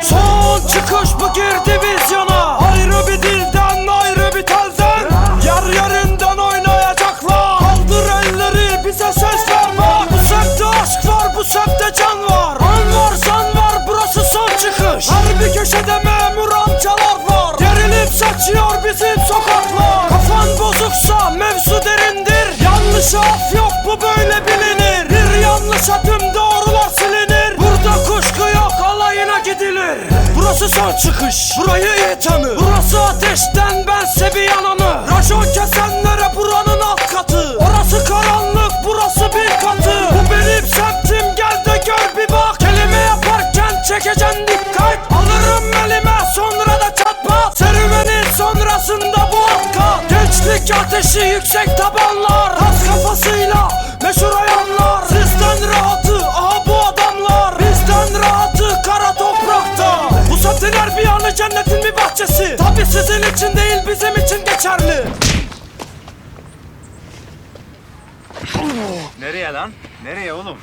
Son çıkış bu girdi vizyona Saçıyor bizim sokaklar. Kafan bozuksa mevzu derindir. Yanlış af yok bu böyle bilinir. Bir yanlışa tüm doğrular silinir. Burada kuşku yok alayına gidilir. Burası son çıkış Burayı iyi tanı Burası ateşten bense bir yananı Rajon kesenlere buranın Gençlik ateşi yüksek tabanlar Tas kafasıyla meşhur ayanlar. Sizden rahatı aha bu adamlar. Bizden rahatı kara toprakta. Bu semtin her bir yanı cennetin bir bahçesi. Tabi sizin için değil bizim için geçerli. Nereye lan? Nereye oğlum?